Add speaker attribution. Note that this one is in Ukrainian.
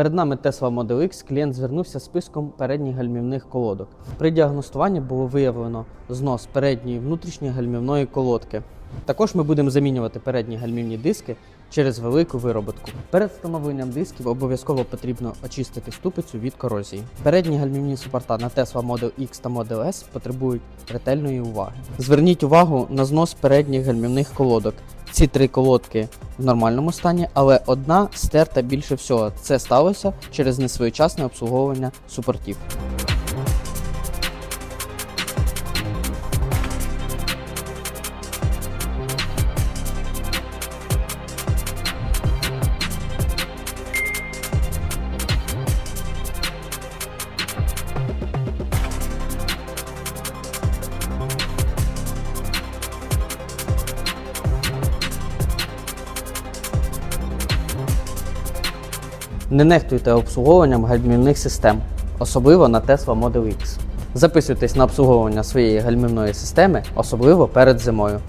Speaker 1: Перед нами Tesla Model X клієнт звернувся з списком передніх гальмівних колодок. При діагностуванні було виявлено знос передньої внутрішньої гальмівної колодки. Також ми будемо замінювати передні гальмівні диски через велику вироботку. Перед встановленням дисків обов'язково потрібно очистити ступицю від корозії. Передні гальмівні супорта на Tesla Model X та Model S потребують ретельної уваги. Зверніть увагу на знос передніх гальмівних колодок. Ці три колодки в нормальному стані, але одна стерта більше всього. Це сталося через несвоєчасне обслуговування супортів. Не нехтуйте обслуговуванням гальмівних систем, особливо на Tesla Model X. Записуйтесь на обслуговування своєї гальмівної системи, особливо перед зимою.